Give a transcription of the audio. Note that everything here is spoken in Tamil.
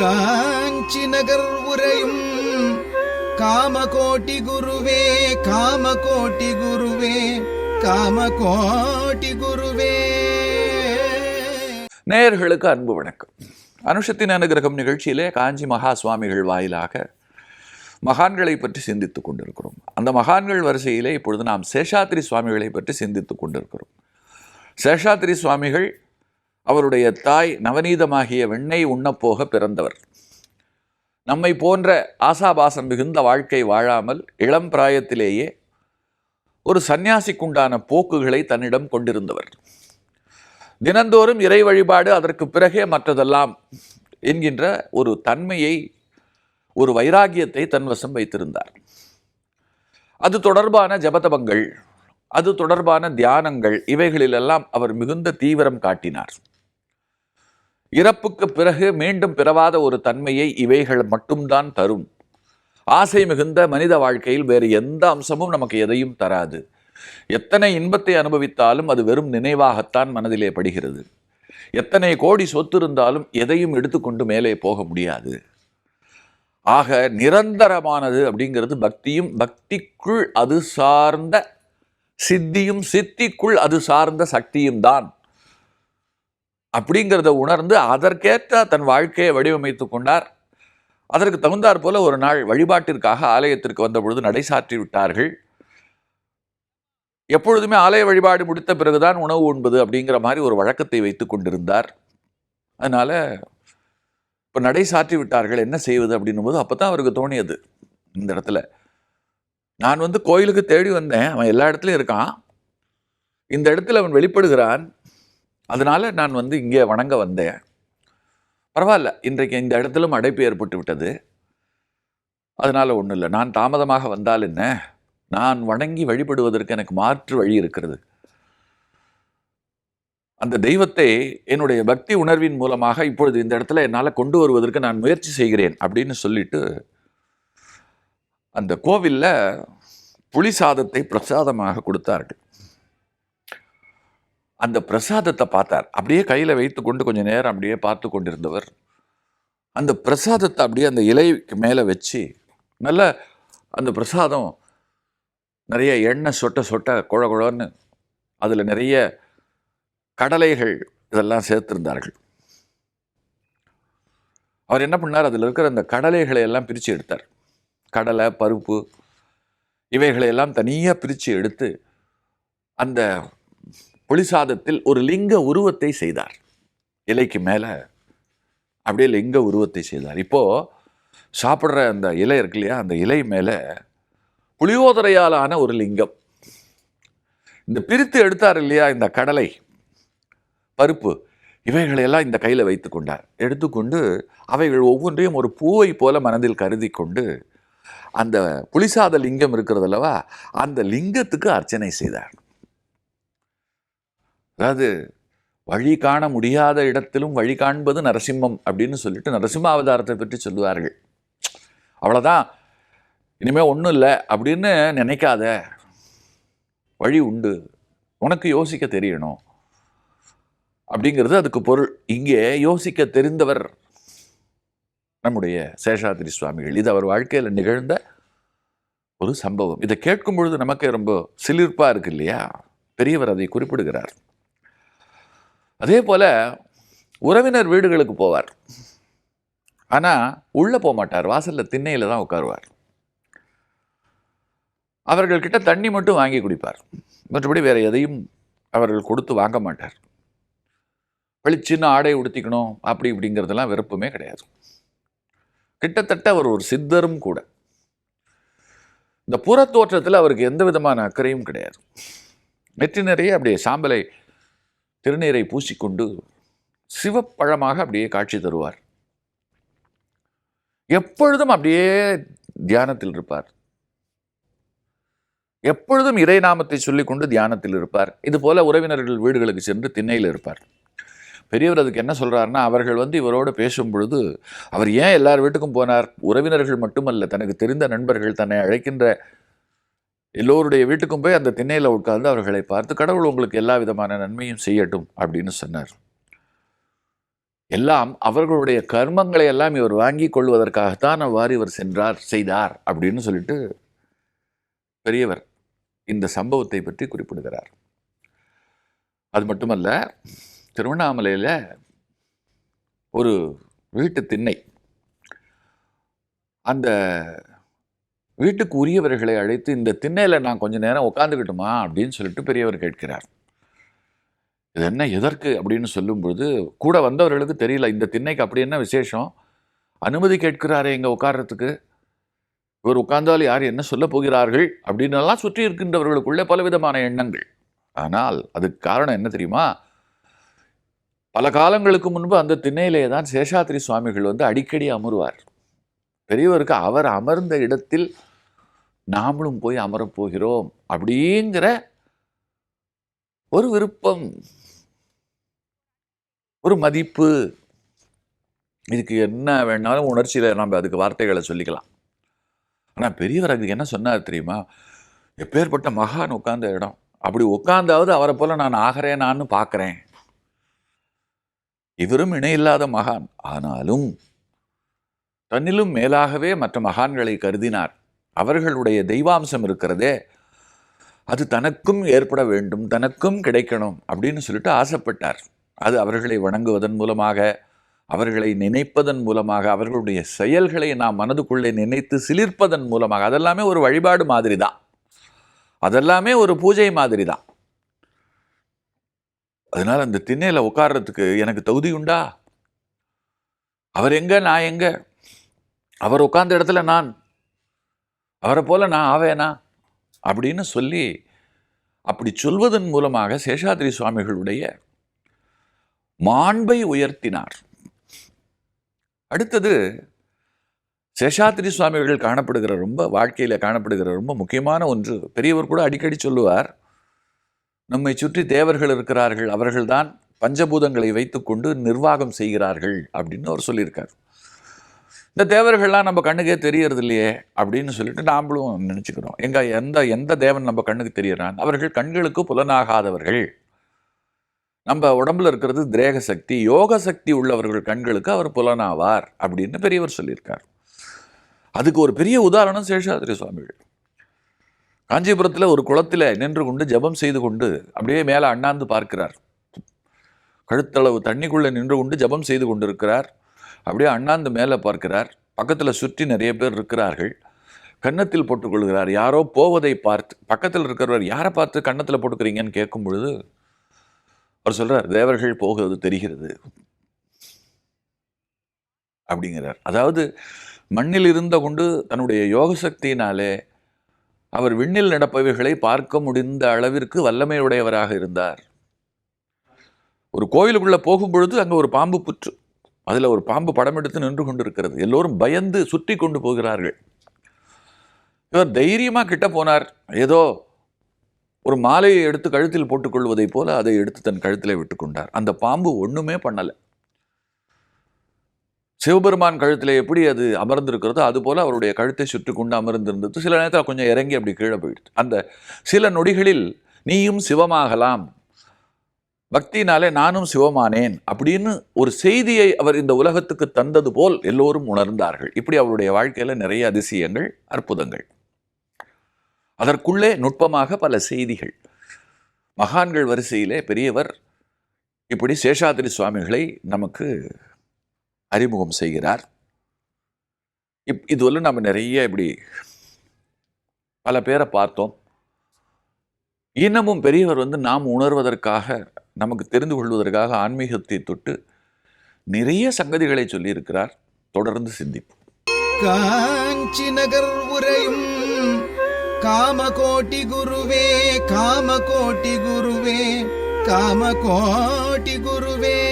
காஞ்சி நகர் உரையும் காமகோட்டி குருவே காமகோட்டி குருவே காமகோட்டி குருவே. நேயர்களுக்கு அன்பு வணக்கம். அனுஷத்தின் அனுகிரகம் நிகழ்ச்சியிலே காஞ்சி மகா சுவாமிகள் வாயிலாக மகான்களை பற்றி சிந்தித்துக் கொண்டிருக்கிறோம். அந்த மகான்கள் வரிசையிலே இப்பொழுது நாம் சேஷாத்திரி சுவாமிகளை பற்றி சிந்தித்துக் கொண்டிருக்கிறோம். சேஷாத்திரி சுவாமிகள் அவருடைய தாய் நவநீதமாகிய வெண்ணை உண்ணப்போக பிறந்தவர். நம்மை போன்ற ஆசாபாசம் மிகுந்த வாழ்க்கை வாழாமல் இளம் பிராயத்திலேயே ஒரு சந்நியாசிக்குண்டான போக்குகளை தன்னிடம் கொண்டிருந்தவர். தினந்தோறும் இறை வழிபாடு அதற்கு பிறகே மற்றதெல்லாம் என்கின்ற ஒரு தன்மையை ஒரு வைராகியத்தை தன்வசம் வைத்திருந்தார். அது தொடர்பான ஜபதபங்கள் அது தொடர்பான தியானங்கள் இவைகளிலெல்லாம் அவர் மிகுந்த தீவிரம் காட்டினார். இறப்புக்கு பிறகு மீண்டும் பிறவாத ஒரு தன்மையை இவைகள் மட்டும்தான் தரும். ஆசை மிகுந்த மனித வாழ்க்கையில் வேறு எந்த அம்சமும் நமக்கு எதையும் தராது. எத்தனை இன்பத்தை அனுபவித்தாலும் அது வெறும் நினைவாகத்தான் மனதிலே படுகிறது. எத்தனை கோடி சொத்து இருந்தாலும் எதையும் எடுத்துக்கொண்டு மேலே போக முடியாது. ஆக நிரந்தரமானது அப்படிங்கிறது பக்தியும் பக்திக்குள் அது சார்ந்த சித்தியும் சித்திக்குள் அது சார்ந்த சக்தியும் தான். அப்படிங்கிறத உணர்ந்து அதற்கேற்ற தன் வாழ்க்கையை வடிவமைத்துக் கொண்டார். அதற்கு தகுந்தார் போல ஒரு நாள் வழிபாட்டிற்காக ஆலயத்திற்கு வந்த பொழுது நடை சாற்றி விட்டார்கள். எப்பொழுதுமே ஆலய வழிபாடு முடித்த பிறகுதான் உணவு உண்பது அப்படிங்கிற மாதிரி ஒரு வழக்கத்தை வைத்துக் கொண்டிருந்தார். அதனால் இப்போ நடை சாற்றி விட்டார்கள் என்ன செய்வது அப்படின்னும் போது அப்போ தான் அவருக்கு தோணியது இந்த இடத்துல. நான் வந்து கோயிலுக்கு தேடி வந்தேன். அவன் எல்லா இடத்துலையும் இருக்கான். இந்த இடத்துல அவன் வெளிப்படுகிறான். அதனால நான் வந்து இங்கே வணங்க வந்தேன். பரவாயில்ல. இன்றைக்கு இந்த இடத்திலும் அடைப்பு ஏற்பட்டு விட்டது. அதனால் ஒன்றும் இல்லை. நான் தாமதமாக வந்தால் என்ன? நான் வணங்கி வழிபடுவதற்கு எனக்கு மாற்று வழி இருக்கிறது. அந்த தெய்வத்தை என்னுடைய பக்தி உணர்வின் மூலமாக இப்பொழுது இந்த இடத்துல என்னால் கொண்டு வருவதற்கு நான் முயற்சி செய்கிறேன் அப்படின்னு சொல்லிட்டு அந்த கோவிலில் புளி சாதத்தை பிரசாதமாக கொடுத்தார்கள். அந்த பிரசாதத்தை பார்த்தார். அப்படியே கையில் வைத்து கொண்டு கொஞ்சம் நேரம் அப்படியே பார்த்து கொண்டிருந்தவர். அந்த பிரசாதத்தை அப்படியே அந்த இலைக்கு மேலே வச்சு நல்ல அந்த பிரசாதம் நிறைய எண்ணெய் சொட்ட சொட்ட குழ குழன்னு அதில் நிறைய கடலைகள் இதெல்லாம் சேர்த்திருந்தார்கள். அவர் என்ன பண்ணார்? அதில் இருக்கிற அந்த கடலைகளை எல்லாம் பிரித்து எடுத்தார். கடலை பருப்பு இவைகளையெல்லாம் தனியாக பிரித்து எடுத்து அந்த புளிசாதத்தில் ஒரு லிங்க உருவத்தை செய்தார். இலைக்கு மேலே அப்படியே லிங்க உருவத்தை செய்தார். இப்போது சாப்பிட்ற அந்த இலை இருக்கு இல்லையா? அந்த இலை மேலே புளியோதரையாலான ஒரு லிங்கம். இந்த பிரித்து எடுத்தார் இல்லையா? இந்த கடலை பருப்பு இவைகளையெல்லாம் இந்த கையில் வைத்து கொண்டார். எடுத்துக்கொண்டு அவைகள் ஒவ்வொன்றையும் ஒரு பூவை போல மனதில் கருதி கொண்டு அந்த புலிசாத லிங்கம் இருக்கிறது அல்லவா? அந்த லிங்கத்துக்கு அர்ச்சனை செய்தார். அதாவது வழி காண முடியாத இடத்திலும் வழி காண்பது நரசிம்மம் அப்படின்னு சொல்லிட்டு நரசிம்ம அவதாரத்தை பற்றி சொல்லுவார்கள். அவ்வளோதான் இனிமேல் ஒன்றும் இல்லை அப்படின்னு நினைக்காத. வழி உண்டு. உனக்கு யோசிக்க தெரியணும். அப்படிங்கிறது அதுக்கு பொருள். இங்கே யோசிக்க தெரிந்தவர் நம்முடைய சேஷாதிரி சுவாமிகள். இது அவர் வாழ்க்கையில் நிகழ்ந்த ஒரு சம்பவம். இதை கேட்கும் பொழுது நமக்கே ரொம்ப சிலிர்ப்பாக இருக்கு இல்லையா? பெரியவர் அதை குறிப்பிடுகிறார். அதே போல உறவினர் வீடுகளுக்கு போவார். ஆனால் உள்ளே போக மாட்டார். வாசலில் திண்ணையில் தான் உட்காருவார். அவர்கள்கிட்ட தண்ணி மட்டும் வாங்கி குடிப்பார். மற்றபடி வேற எதையும் அவர்கள் கொடுத்து வாங்க மாட்டார். வெளிச்சின்னு ஆடை உடுத்திக்கணும் அப்படி இப்படிங்கிறதெல்லாம் விருப்பமே கிடையாது. கிட்டத்தட்ட அவர் ஒரு சித்தரும் கூட. இந்த புறத்தோற்றத்தில் அவருக்கு எந்த விதமான அக்கறையும் கிடையாது. நெற்றி நிறைய அப்படியே சாம்பலை திருநீரை பூசிக்கொண்டு சிவப்பழமாக அப்படியே காட்சி தருவார். எப்பொழுதும் அப்படியே தியானத்தில் இருப்பார். எப்பொழுதும் இறை நாமத்தை சொல்லிக்கொண்டு தியானத்தில் இருப்பார். இது போல உறவினர்கள் வீடுகளுக்கு சென்று திண்ணையில் இருப்பார். பெரியவர் அதுக்கு என்ன சொல்கிறாருன்னா அவர்கள் வந்து இவரோடு பேசும் பொழுது அவர் ஏன் எல்லார் வீட்டுக்கும் போனார்? உறவினர்கள் மட்டுமல்ல தனக்கு தெரிந்த நண்பர்கள் தன்னை அழைக்கின்ற எல்லோருடைய வீட்டுக்கும் போய் அந்த திண்ணையில் உட்கார்ந்து அவர்களை பார்த்து கடவுள் உங்களுக்கு எல்லா விதமான நன்மையும் செய்யட்டும் அப்படின்னு சொன்னார். எல்லாம் அவர்களுடைய கர்மங்களை எல்லாம் இவர் வாங்கி கொள்வதற்காகத்தான் அவ்வாறு இவர் சென்றார் செய்தார் அப்படின்னு சொல்லிட்டு பெரியவர் இந்த சம்பவத்தை பற்றி குறிப்பிடுகிறார். அது மட்டுமல்ல திருவண்ணாமலையில் ஒரு வீட்டு திண்ணை. அந்த வீட்டுக்கு உரியவர்களை அழைத்து இந்த திண்ணையில் நான் கொஞ்ச நேரம் உட்காந்துக்கிட்டுமா அப்படின்னு சொல்லிட்டு பெரியவர் கேட்கிறார். இது என்ன எதற்கு? அப்படின்னு சொல்லும்பொழுது கூட வந்தவர்களுக்கு தெரியல இந்த திண்ணைக்கு அப்படி என்ன விசேஷம்? அனுமதி கேட்கிறாரே இங்கே உட்கார்றதுக்கு. இவர் உட்கார்ந்தால் யார் என்ன சொல்ல போகிறார்கள்? அப்படின்னு எல்லாம் சுற்றி இருக்கின்றவர்களுக்குள்ளே பலவிதமான எண்ணங்கள். ஆனால் அதுக்கு காரணம் என்ன தெரியுமா? பல காலங்களுக்கு முன்பு அந்த திண்ணையிலே தான் சேஷாத்திரி சுவாமிகள் வந்து அடிக்கடி அமருவார். பெரியவருக்கு அவர் அமர்ந்த இடத்தில் நாமளும் போய் அமரப்போகிறோம் அப்படிங்கிற ஒரு விருப்பம் ஒரு மதிப்பு. இதுக்கு என்ன வேணாலும் உணர்ச்சியில் நம்ம அதுக்கு வார்த்தைகளை சொல்லிக்கலாம். ஆனால் பெரியவர் அதுக்கு என்ன சொன்னார் தெரியுமா? எப்பேற்பட்ட மகான் உட்கார்ந்த இடம். அப்படி உட்காந்தாவது அவரை போல் நான் ஆகிறேனான்னு பார்க்குறேன். இவரும் இணையில்லாத மகான். ஆனாலும் தன்னிலும் மேலாகவே மற்ற மகான்களை கருதினார். அவர்களுடைய தெய்வாம்சம் இருக்கிறதே. அது தனக்கும் ஏற்பட வேண்டும் தனக்கும் கிடைக்கணும் அப்படின்னு சொல்லிட்டு ஆசைப்பட்டார். அது அவர்களை வணங்குவதன் மூலமாக அவர்களை நினைப்பதன் மூலமாக அவர்களுடைய செயல்களை நாம் மனதுக்குள்ளே நினைத்து சிலிர்ப்பதன் மூலமாக அதெல்லாமே ஒரு வழிபாடு மாதிரி தான் அதெல்லாமே ஒரு பூஜை மாதிரி தான் அதனால் அந்த திண்ணையில் உட்கார்றதுக்கு எனக்கு தகுதி உண்டா? அவர் எங்க நான் எங்க? அவர் உட்கார்ந்த இடத்துல நான். அவரை போல நான் ஆவேனா? அப்படின்னு சொல்லி அப்படி சொல்வதன் மூலமாக சேஷாத்ரி சுவாமிகளுடைய மாண்பை உயர்த்தினார். அடுத்தது சேஷாத்திரி சுவாமிகள் காணப்படுகிற ரொம்ப வாழ்க்கையில் காணப்படுகிற ரொம்ப முக்கியமான ஒன்று. பெரியவர் கூட அடிக்கடி சொல்லுவார் நம்மை சுற்றி தேவர்கள் இருக்கிறார்கள் அவர்கள்தான் பஞ்சபூதங்களை வைத்துக்கொண்டு நிர்வாகம் செய்கிறார்கள் அப்படின்னு அவர் சொல்லியிருக்கார். இந்த தேவர்கள்லாம் நம்ம கண்ணுக்கே தெரியறது இல்லையே அப்படின்னு சொல்லிட்டு நாமளும் நினச்சிக்கிறோம். எங்கள் எந்த எந்த தேவன் நம்ம கண்ணுக்கு தெரியறான்? அவர்கள் கண்களுக்கு புலனாகாதவர்கள். நம்ம உடம்புல இருக்கிறது திரேக சக்தி யோக சக்தி உள்ளவர்கள் கண்களுக்கு அவர் புலனாவார் அப்படின்னு பெரியவர் சொல்லியிருக்கார். அதுக்கு ஒரு பெரிய உதாரணம் சேஷாதிரி சுவாமிகள். காஞ்சிபுரத்தில் ஒரு குளத்தில் நின்று கொண்டு ஜெபம் செய்து கொண்டு அப்படியே மேலே அண்ணாந்து பார்க்கிறார். கழுத்தளவு தண்ணிக்குள்ளே நின்று கொண்டு ஜெபம் செய்து கொண்டிருக்கிறார். அப்படியே அண்ணாந்து மேலே பார்க்கிறார். பக்கத்தில் சுற்றி நிறைய பேர் இருக்கிறார்கள். கன்னத்தில் போட்டுக்கொள்கிறார். யாரோ போவதை பார்த்து பக்கத்தில் இருக்கிறவர் யாரை பார்த்து கன்னத்தில் போட்டுக்கிறீங்கன்னு கேட்கும் பொழுது அவர் சொல்கிறார் தேவர்கள் போகிறது தெரிகிறது. அப்படிங்கிறார். அதாவது மண்ணில் இருந்த கொண்டு தன்னுடைய யோக சக்தியினாலே அவர் விண்ணில் நடப்பவைகளை பார்க்க முடிந்த அளவிற்கு வல்லமையுடையவராக இருந்தார். ஒரு கோயிலுக்குள்ளே போகும்பொழுது அங்கே ஒரு பாம்பு புற்று அதில் ஒரு பாம்பு படம் எடுத்து நின்று கொண்டிருக்கிறது. எல்லோரும் பயந்து சுற்றி கொண்டு போகிறார்கள். இவர் தைரியமாக கிட்ட போனார். ஏதோ ஒரு மாலையை எடுத்து கழுத்தில் போட்டுக்கொள்வதைப் போல அதை எடுத்து தன் கழுத்தில் விட்டுக்கொண்டார் அந்த பாம்பு ஒன்றுமே பண்ணலை. சிவபெருமான் கழுத்தில் எப்படி அது அமர்ந்திருக்கிறதோ அதுபோல் அவருடைய கழுத்தை சுற்றி கொண்டு அமர்ந்திருந்தது. சில நேரத்தில் கொஞ்சம் இறங்கி அப்படி கீழே போயிடுது. அந்த சில நொடிகளில் நீயும் சிவமாகலாம். பக்தினாலே நானும் சிவமானேன் அப்படின்னு ஒரு செய்தியை அவர் இந்த உலகத்துக்கு தந்தது போல் எல்லோரும் உணர்ந்தார்கள். இப்படி அவருடைய வாழ்க்கையில் நிறைய அதிசயங்கள் அற்புதங்கள். அதற்குள்ளே நுட்பமாக பல செய்திகள். மகான்கள் வரிசையிலே பெரியவர் இப்படி சேஷாதிரி சுவாமிகளை நமக்கு அறிமுகம் செய்கிறார். இப் இதுவரை நம்ம நிறைய இப்படி பல பேரை பார்த்தோம். இன்னமும் பெரியவர் வந்து நாம் உணர்வதற்காக நமக்கு தெரிந்து கொள்வதற்காக ஆன்மீகத்தை தொட்டு நிறைய சங்கதிகளை சொல்லியிருக்கிறார். தொடர்ந்து சிந்திப்போம். காஞ்சி நகர் உரையும் காமகோட்டி குருவே காமகோட்டி குருவே காமகோட்டி குருவே.